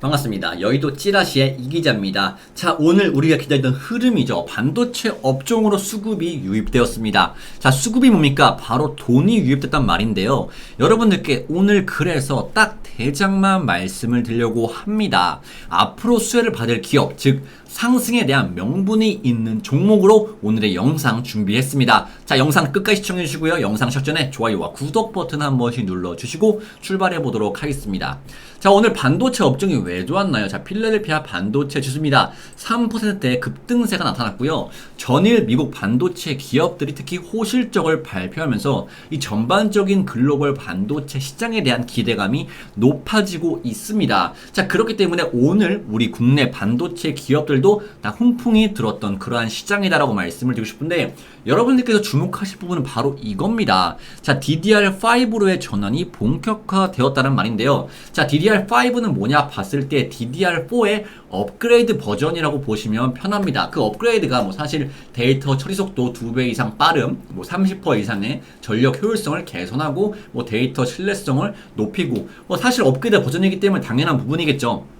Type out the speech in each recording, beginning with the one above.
반갑습니다. 여의도 찌라시의 이기자입니다. 자, 오늘 우리가 기다리던 흐름이죠. 반도체 업종으로 수급이 유입되었습니다. 자, 수급이 뭡니까? 바로 돈이 유입됐단 말인데요. 여러분들께 오늘 그래서 딱 대장만 말씀을 드리려고 합니다. 앞으로 수혜를 받을 기업, 즉, 상승에 대한 명분이 있는 종목으로 오늘의 영상 준비했습니다. 자, 영상 끝까지 시청해 주시고요. 영상 시작 전에 좋아요와 구독 버튼 한 번씩 눌러 주시고 출발해 보도록 하겠습니다. 자, 오늘 반도체 업종이 왜 좋았나요? 자, 필라델피아 반도체 지수입니다. 3%대 급등세가 나타났고요. 전일 미국 반도체 기업들이 특히 호실적을 발표하면서 이 전반적인 글로벌 반도체 시장에 대한 기대감이 높아지고 있습니다. 자, 그렇기 때문에 오늘 우리 국내 반도체 기업들 도 다 훈풍이 들었던 그러한 시장이다라고 말씀을 드리고 싶은데 여러분들께서 주목하실 부분은 바로 이겁니다. 자, DDR5로의 전환이 본격화되었다는 말인데요. 자, DDR5는 뭐냐 봤을 때 DDR4의 업그레이드 버전이라고 보시면 편합니다. 그 업그레이드가 뭐 사실 데이터 처리 속도 2배 이상 빠름, 뭐 30% 이상의 전력 효율성을 개선하고 뭐 데이터 신뢰성을 높이고 뭐 사실 업그레이드 버전이기 때문에 당연한 부분이겠죠.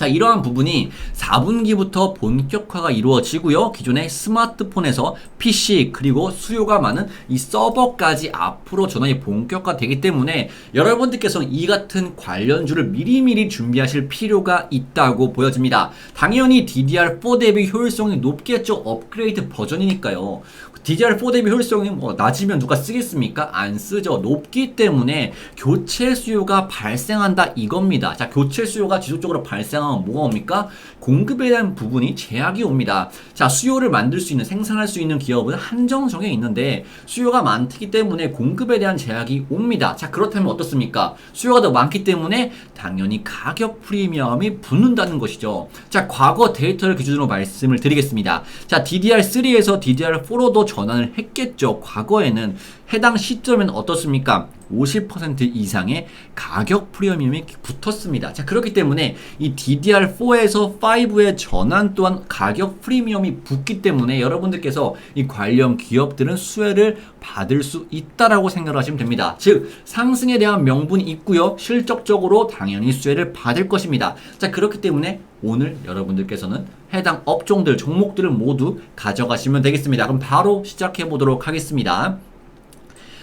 자, 이러한 부분이 4분기부터 본격화가 이루어지고요. 기존의 스마트폰에서 PC 그리고 수요가 많은 이 서버까지 앞으로 전환이 본격화되기 때문에 여러분들께서 이 같은 관련주를 미리미리 준비하실 필요가 있다고 보여집니다. 당연히 DDR4 대비 효율성이 높겠죠. 업그레이드 버전이니까요. DDR4 대비 효율성이 뭐 낮으면 누가 쓰겠습니까? 안 쓰죠. 높기 때문에 교체 수요가 발생한다 이겁니다. 자, 교체 수요가 지속적으로 발생하면 뭐가 옵니까? 공급에 대한 부분이 제약이 옵니다. 자, 수요를 만들 수 있는 생산할 수 있는 기업은 한정성에 있는데 수요가 많기 때문에 공급에 대한 제약이 옵니다. 자, 그렇다면 어떻습니까? 수요가 더 많기 때문에 당연히 가격 프리미엄이 붙는다는 것이죠. 자, 과거 데이터를 기준으로 말씀을 드리겠습니다. 자, DDR3에서 DDR4로도 전환을 했겠죠. 과거에는 해당 시점에는 어떻습니까? 50% 이상의 가격 프리미엄이 붙었습니다. 자, 그렇기 때문에 이 DDR4에서 5의 전환 또한 가격 프리미엄이 붙기 때문에 여러분들께서 이 관련 기업들은 수혜를 받을 수 있다라고 생각하시면 됩니다. 즉, 상승에 대한 명분이 있고요. 실적적으로 당연히 수혜를 받을 것입니다. 자, 그렇기 때문에 오늘 여러분들께서는 해당 업종들, 종목들을 모두 가져가시면 되겠습니다. 그럼 바로 시작해 보도록 하겠습니다.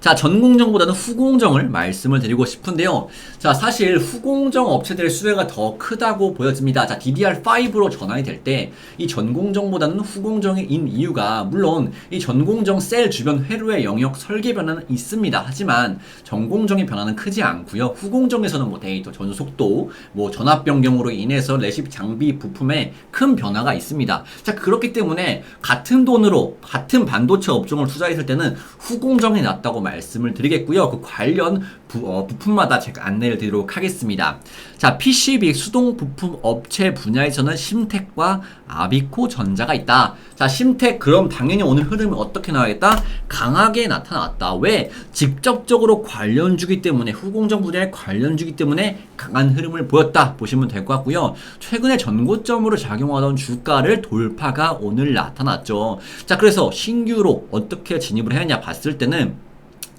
자, 전공정보다는 후공정을 말씀을 드리고 싶은데요. 자, 사실 후공정 업체들의 수혜가 더 크다고 보여집니다. 자, DDR5로 전환이 될 때 이 전공정보다는 후공정인 이유가 물론 이 전공정 셀 주변 회로의 영역 설계 변화는 있습니다. 하지만 전공정의 변화는 크지 않고요. 후공정에서는 뭐 데이터 전속도, 뭐 전압 변경으로 인해서 레시피 장비 부품에 큰 변화가 있습니다. 자, 그렇기 때문에 같은 돈으로 같은 반도체 업종을 투자했을 때는 후공정이 낫다고 말씀을 드리겠고요. 그 관련 부, 어, 부품마다 제가 안내를 드리도록 하겠습니다. 자, PCB 수동 부품 업체 분야에서는 심텍과 아비코 전자가 있다. 자, 심텍 그럼 당연히 오늘 흐름이 어떻게 나와야겠다? 강하게 나타났다. 왜? 직접적으로 관련주기 때문에 후공정 분야의 관련주기 때문에 강한 흐름을 보였다 보시면 될 것 같고요. 최근에 전고점으로 작용하던 주가를 돌파가 오늘 나타났죠. 자, 그래서 신규로 어떻게 진입을 해야 봤을 때는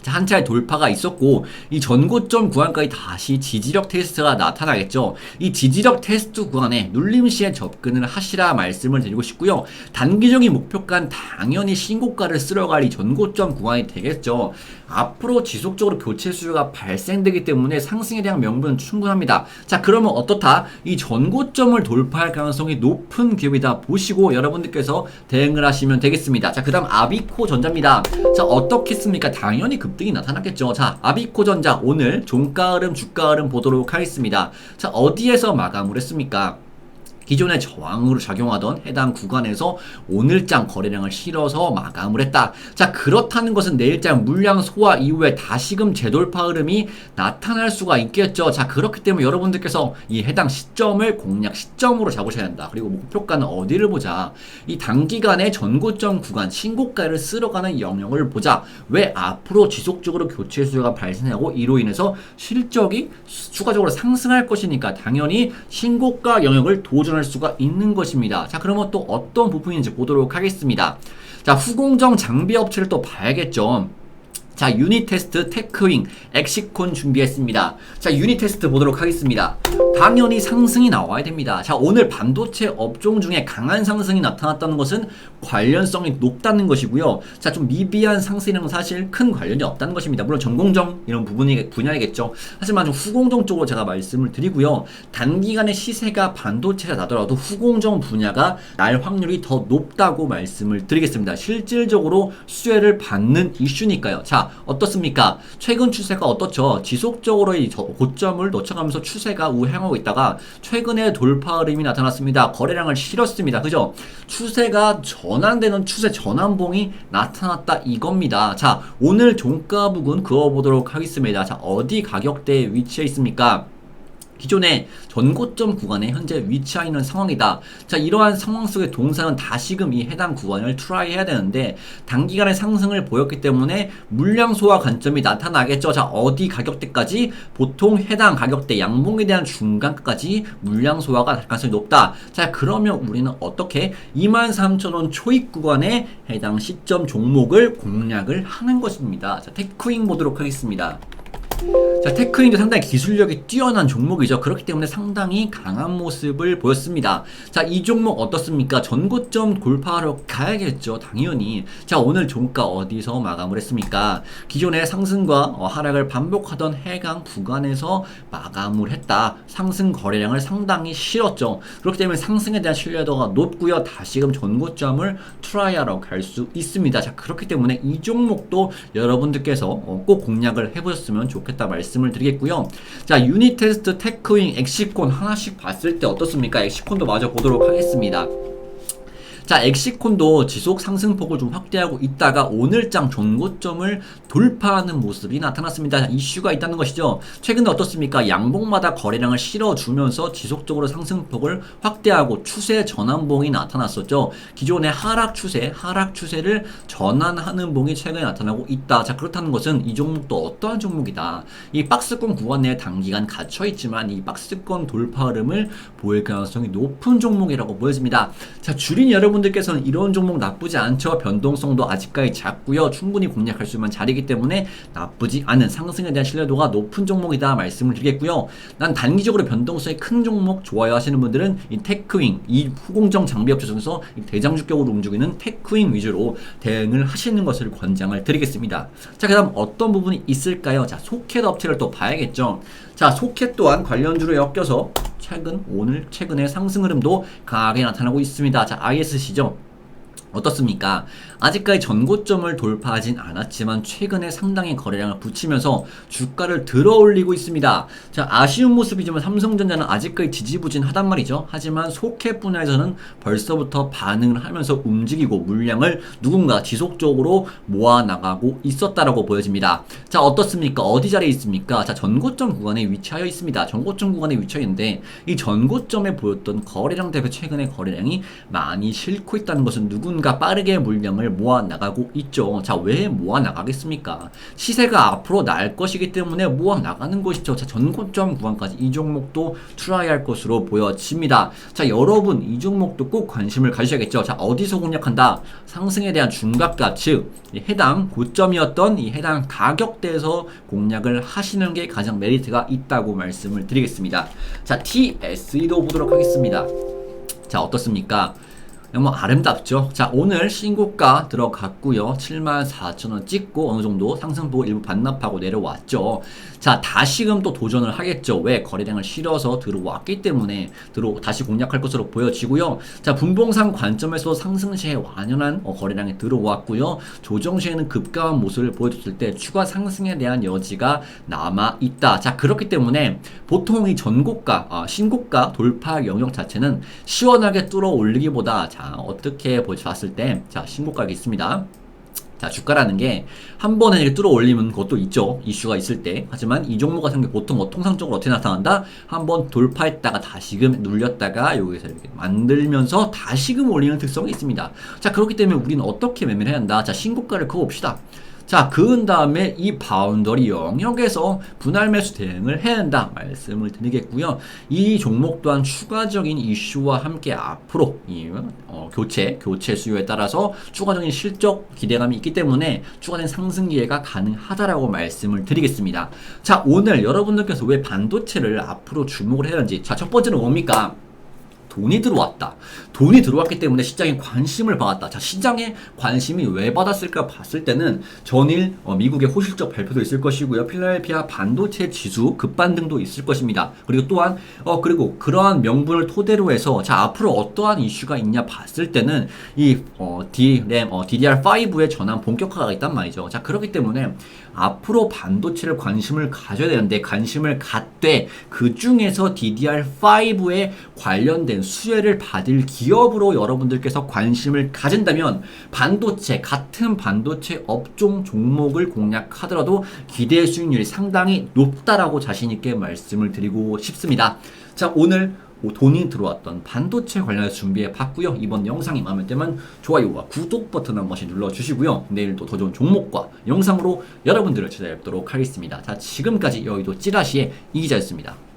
한 차례 돌파가 있었고 이 전고점 구간까지 다시 지지력 테스트가 나타나겠죠. 이 지지력 테스트 구간에 눌림 시에 접근을 하시라 말씀을 드리고 싶고요. 단기적인 목표가는 당연히 신고가를 쓸어갈 이 전고점 구간이 되겠죠. 앞으로 지속적으로 교체 수요가 발생되기 때문에 상승에 대한 명분은 충분합니다. 자, 그러면 어떻다? 이 전고점을 돌파할 가능성이 높은 기업이다 보시고 여러분들께서 대응을 하시면 되겠습니다. 자, 그 다음 아비코 전자입니다. 자, 어떻겠습니까? 당연히 급 등이 나타났겠죠. 자, 아비코 전자 오늘 종가 흐름, 주가 흐름 보도록 하겠습니다. 자, 어디에서 마감을 했습니까? 기존의 저항으로 작용하던 해당 구간에서 오늘장 거래량을 실어서 마감을 했다. 자, 그렇다는 것은 내일장 물량 소화 이후에 다시금 재돌파 흐름이 나타날 수가 있겠죠. 자, 그렇기 때문에 여러분들께서 이 해당 시점을 공략 시점으로 잡으셔야 한다. 그리고 목표가는 어디를 보자. 이 단기간의 전고점 구간 신고가를 쓸어가는 영역을 보자. 왜 앞으로 지속적으로 교체 수요가 발생하고 이로 인해서 실적이 추가적으로 상승할 것이니까 당연히 신고가 영역을 도전 할 수가 있는 것입니다. 자, 그러면 또 어떤 부분인지 보도록 하겠습니다. 자, 후공정 장비 업체를 또 봐야겠죠. 자, 유닛 테스트 테크윙 엑시콘 준비했습니다. 자, 유닛 테스트 보도록 하겠습니다. 당연히 상승이 나와야 됩니다. 자, 오늘 반도체 업종 중에 강한 상승이 나타났다는 것은 관련성이 높다는 것이고요. 자, 좀 미비한 상승이라는 건 사실 큰 관련이 없다는 것입니다. 물론 전공정 이런 부분이 분야이겠죠. 하지만 좀 후공정 쪽으로 제가 말씀을 드리고요. 단기간에 시세가 반도체가 나더라도 후공정 분야가 날 확률이 더 높다고 말씀을 드리겠습니다. 실질적으로 수혜를 받는 이슈니까요. 자, 어떻습니까? 최근 추세가 어떻죠? 지속적으로 이 저- 고점을 놓쳐가면서 추세가 우행하고 있다가 최근에 돌파 흐름이 나타났습니다. 거래량을 실었습니다. 그죠? 추세가 전환되는 추세 전환봉이 나타났다 이겁니다. 자, 오늘 종가 부근 그어보도록 하겠습니다. 자, 어디 가격대에 위치해 있습니까? 기존의 전고점 구간에 현재 위치해 있는 상황이다. 자, 이러한 상황 속의 동사는 다시금 이 해당 구간을 트라이 해야 되는데 단기간의 상승을 보였기 때문에 물량 소화 관점이 나타나겠죠. 자, 어디 가격대까지 보통 해당 가격대 양봉에 대한 중간까지 물량 소화가 될 가능성이 높다. 자, 그러면 우리는 어떻게 23,000원 초입 구간에 해당 시점 종목을 공략을 하는 것입니다. 자, 테크윙 보도록 하겠습니다. 자, 테크인도 상당히 기술력이 뛰어난 종목이죠. 그렇기 때문에 상당히 강한 모습을 보였습니다. 자, 이 종목 어떻습니까? 전고점 돌파하러 가야겠죠. 당연히. 자, 오늘 종가 어디서 마감을 했습니까? 기존의 상승과 어, 하락을 반복하던 해강 구간에서 마감을 했다. 상승 거래량을 상당히 실었죠. 그렇기 때문에 상승에 대한 신뢰도가 높고요. 다시금 전고점을 트라이하러 갈 수 있습니다. 자, 그렇기 때문에 이 종목도 여러분들께서 어, 꼭 공략을 해보셨으면 좋겠다 말씀을 드리겠고요. 자, 유닛 테스트, 테크윙, 엑시콘 하나씩 봤을 때 어떻습니까? 엑시콘도 마저 보도록 하겠습니다. 자, 엑시콘도 지속 상승폭을 좀 확대하고 있다가 오늘장 전고점을 돌파하는 모습이 나타났습니다. 자, 이슈가 있다는 것이죠. 최근에 어떻습니까? 양봉마다 거래량을 실어주면서 지속적으로 상승폭을 확대하고 추세 전환봉이 나타났었죠. 기존의 하락 추세, 하락 추세를 전환하는 봉이 최근에 나타나고 있다. 자, 그렇다는 것은 이 종목도 어떠한 종목이다. 이 박스권 구간 내에 단기간 갇혀 있지만 이 박스권 돌파 흐름을 보일 가능성이 높은 종목이라고 보여집니다. 자, 주린 여러분 들께서는 이런 종목 나쁘지 않죠. 변동성도 아직까지 작고요. 충분히 공략할 수 있는 자리이기 때문에 나쁘지 않은 상승에 대한 신뢰도가 높은 종목이다 말씀을 드리겠고요. 난 단기적으로 변동성이 큰 종목 좋아요 하시는 분들은 이 테크윙, 이 후공정 장비 업체 중에서 이 대장주격으로 움직이는 테크윙 위주로 대응을 하시는 것을 권장을 드리겠습니다. 자, 그 다음 어떤 부분이 있을까요? 자, 소켓 업체를 또 봐야겠죠. 자, 소켓 또한 관련주로 엮여서 최근 오늘 최근의 상승 흐름도 강하게 나타나고 있습니다. 자, ISC죠. 어떻습니까? 아직까지 전고점을 돌파하진 않았지만 최근에 상당히 거래량을 붙이면서 주가를 들어 올리고 있습니다. 자, 아쉬운 모습이지만 삼성전자는 아직까지 지지부진하단 말이죠. 하지만 소켓 분야에서는 벌써부터 반응을 하면서 움직이고 물량을 누군가 지속적으로 모아 나가고 있었다라고 보여집니다. 자, 어떻습니까? 어디 자리에 있습니까? 자, 전고점 구간에 위치하여 있습니다. 전고점 구간에 위치하여 있는데 이 전고점에 보였던 거래량 대비 최근의 거래량이 많이 싫고 있다는 것은 누군가 빠르게 물량을 모아 나가고 있죠. 자, 왜 모아 나가겠습니까? 시세가 앞으로 날 것이기 때문에 모아 나가는 것이죠. 자, 전고점 구간까지 이 종목도 트라이할 것으로 보여집니다. 자, 여러분 이 종목도 꼭 관심을 가지셔야겠죠. 자, 어디서 공략한다? 상승에 대한 중각가 즉이 해당 고점이었던 이 해당 가격대에서 공략을 하시는 게 가장 메리트가 있다고 말씀을 드리겠습니다. 자, TSE도 보도록 하겠습니다. 자, 어떻습니까? 뭐 아름답죠. 자 오늘 신고가 들어갔고요. 74,000원 찍고 어느 정도 상승폭을 일부 반납하고 내려왔죠. 자 다시금 또 도전을 하겠죠. 왜 거래량을 실어서 들어왔기 때문에 들어 다시 공략할 것으로 보여지고요. 자 분봉상 관점에서 상승 시에 완연한 어, 거래량이 들어왔고요. 조정 시에는 급감한 모습을 보여줬을 때 추가 상승에 대한 여지가 남아 있다. 자 그렇기 때문에 보통 이 전고가 아, 신고가 돌파 영역 자체는 시원하게 뚫어 올리기보다 자, 어떻게 보셨을 때, 자, 신고가가 있습니다. 자, 주가라는 게 한 번에 이렇게 뚫어 올리면 것도 있죠. 이슈가 있을 때. 하지만 이 종목 같은 게 보통 뭐 통상적으로 어떻게 나타난다? 한 번 돌파했다가 다시금 눌렸다가 여기서 이렇게 만들면서 다시금 올리는 특성이 있습니다. 자, 그렇기 때문에 우리는 어떻게 매매를 해야 한다? 자, 신고가를 그어봅시다. 자, 그은 다음에 이 바운더리 영역에서 분할 매수 대응을 해야 한다 말씀을 드리겠고요. 이 종목 또한 추가적인 이슈와 함께 앞으로 이 어, 교체, 교체 수요에 따라서 추가적인 실적 기대감이 있기 때문에 추가된 상승 기회가 가능하다라고 말씀을 드리겠습니다. 자, 오늘 여러분들께서 왜 반도체를 앞으로 주목을 해야 하는지. 자, 첫 번째는 뭡니까? 돈이 들어왔다. 돈이 들어왔기 때문에 시장에 관심을 받았다. 자, 시장에 관심이 왜 받았을까 봤을 때는 전일 어, 미국의 호실적 발표도 있을 것이고요. 필라델피아 반도체 지수 급반등도 있을 것입니다. 그리고 또한 어 그리고 그러한 명분을 토대로 해서 자 앞으로 어떠한 이슈가 있냐 봤을 때는 이 어, DRAM 어, DDR5의 전환 본격화가 있단 말이죠. 자 그렇기 때문에 앞으로 반도체를 관심을 가져야 되는데 관심을 갖되 그 중에서 DDR5에 관련된 수혜를 받을 기업으로 여러분들께서 관심을 가진다면 반도체 같은 반도체 업종 종목을 공략하더라도 기대 수익률이 상당히 높다라고 자신 있게 말씀을 드리고 싶습니다. 자 오늘 돈이 들어왔던 반도체 관련해서 준비해 봤고요. 이번 영상이 마음에 들면 좋아요와 구독 버튼 한 번씩 눌러주시고요. 내일도 더 좋은 종목과 영상으로 여러분들을 찾아뵙도록 하겠습니다. 자 지금까지 여의도 찌라시의 이기자였습니다.